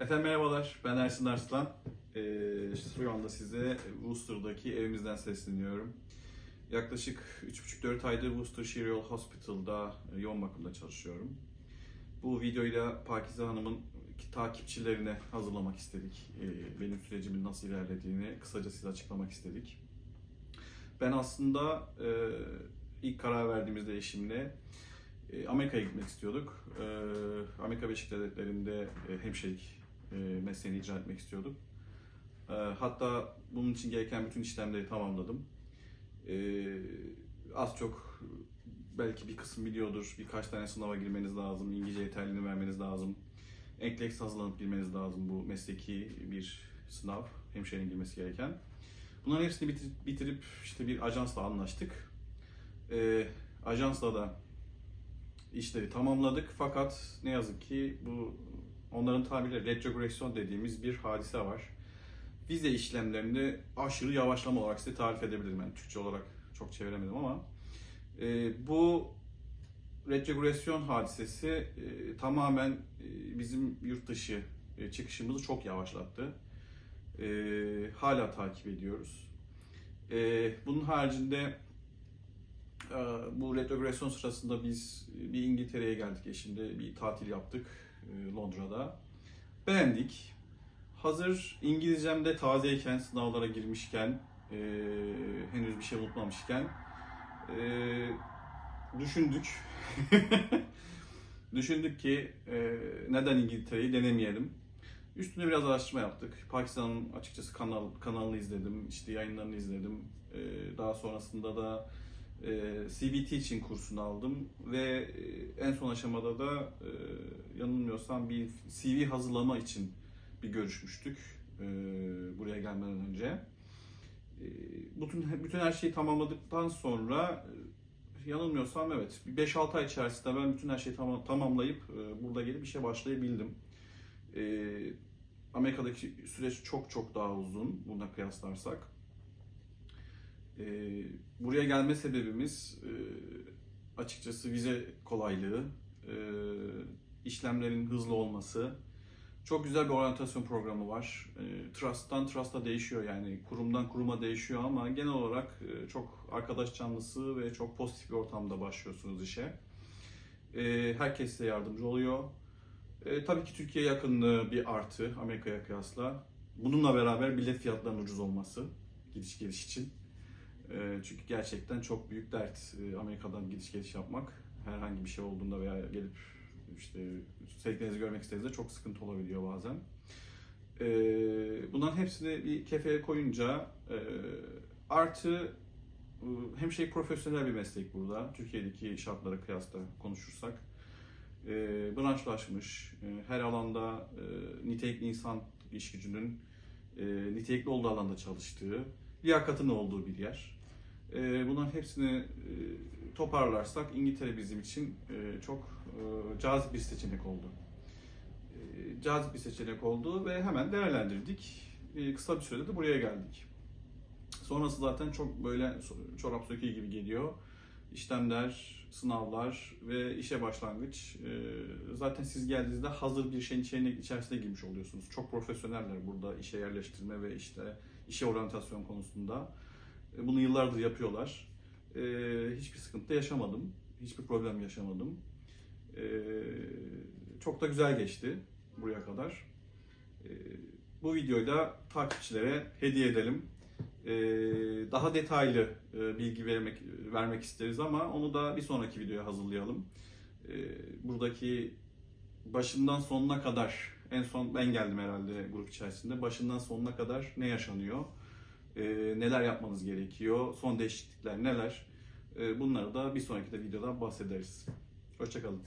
Efendim merhabalar, ben Ersin Arslan. Ee, şu anda size Worcester'daki evimizden sesleniyorum. Yaklaşık 3,5-4 aydır Worcestershire Royal Hospital'da e, yoğun bakımda çalışıyorum. Bu videoyla Pakize Hanım'ın takipçilerine hazırlamak istedik. Ee, benim sürecimin nasıl ilerlediğini kısaca size açıklamak istedik. Ben aslında e, ilk karar verdiğimizde eşimle e, Amerika'ya gitmek istiyorduk. E, Amerika Birleşik Devletleri'nde hemşirelik mesleğini icra etmek istiyorduk. E, Hatta bunun için gereken bütün işlemleri tamamladım. E, Az çok belki bir kısım biliyordur. Birkaç tane sınava girmeniz lazım. İngilizce yeterliliğini vermeniz lazım. Enklex hazırlanıp girmeniz lazım bu mesleki bir sınav. Hemşirenin girmesi gereken. Bunların hepsini bitirip, işte bir ajansla anlaştık. E, ajansla da işleri tamamladık fakat ne yazık ki bu onların tabiriyle retrogresyon dediğimiz bir hadise var. Vize işlemlerinde aşırı yavaşlama olarak size tarif edebilirim. Yani Türkçe olarak çok çeviremedim ama e, bu retrogresyon hadisesi e, tamamen e, bizim yurt dışı e, çıkışımızı çok yavaşlattı. E, hala takip ediyoruz. E, bunun haricinde ee, Bu retrogresyon sırasında biz bir İngiltere'ye geldik eşimle bir tatil yaptık e, Londra'da. Beğendik. Hazır İngilizcem de tazeyken, sınavlara girmişken, e, henüz bir şey unutmamışken e, düşündük. düşündük ki e, neden İngiltere'yi denemeyelim. Üstüne biraz araştırma yaptık. Pakistan'ın açıkçası kanal kanalını izledim, işte yayınlarını izledim. E, daha sonrasında da e, CBT için kursunu aldım ve e, en son aşamada da e, yanılmıyorsam bir CV hazırlama için bir görüşmüştük e, buraya gelmeden önce. Bütün bütün her şeyi tamamladıktan sonra yanılmıyorsam evet bir 5-6 ay içerisinde ben bütün her şeyi tamam, tamamlayıp burada gelip işe başlayabildim. Amerika'daki süreç çok çok daha uzun buna kıyaslarsak. E, buraya gelme sebebimiz e, açıkçası vize kolaylığı, e, işlemlerin hızlı olması. Çok güzel bir oryantasyon programı var. E, trust'tan trust'a değişiyor yani kurumdan kuruma değişiyor ama genel olarak e, çok arkadaş canlısı ve çok pozitif bir ortamda başlıyorsunuz işe. E, herkes size yardımcı oluyor. E, tabii ki Türkiye yakınlığı bir artı Amerika'ya kıyasla. Bununla beraber bilet fiyatlarının ucuz olması gidiş geliş için. E, Çünkü gerçekten çok büyük dert e, Amerika'dan gidiş geliş yapmak. Herhangi bir şey olduğunda veya gelip işte sevdiklerinizi görmek istediğinizde çok sıkıntı olabiliyor bazen. E, Bunların hepsini bir kefeye koyunca e, artı e, hemşire profesyonel bir meslek burada. Türkiye'deki şartlara kıyasla konuşursak. E, branşlaşmış, her alanda e, nitelikli insan iş gücünün nitelikli olduğu alanda çalıştığı, liyakatın olduğu bir yer. E, bunların hepsini e, toparlarsak İngiltere bizim için e, çok e, cazip bir seçenek oldu. Cazip bir seçenek oldu ve hemen değerlendirdik. Kısa bir sürede de buraya geldik. Sonrası zaten çok böyle çorap söküğü gibi geliyor. İşlemler, sınavlar ve işe başlangıç. Zaten siz geldiğinizde hazır bir şeyin içerisine girmiş oluyorsunuz. Çok profesyoneller burada işe yerleştirme ve işte işe oryantasyon konusunda. E, Bunu yıllardır yapıyorlar. E, hiçbir sıkıntı yaşamadım. Hiçbir problem yaşamadım. E, çok da güzel geçti buraya kadar. E, bu videoyu da takipçilere hediye edelim. E, daha detaylı e, bilgi vermek vermek isteriz ama onu da bir sonraki videoya hazırlayalım. E, buradaki başından sonuna kadar en son ben geldim herhalde grup içerisinde. Başından sonuna kadar ne yaşanıyor? E, neler yapmanız gerekiyor, son değişiklikler neler, E, bunları da bir sonraki de videoda bahsederiz. Hoşçakalın.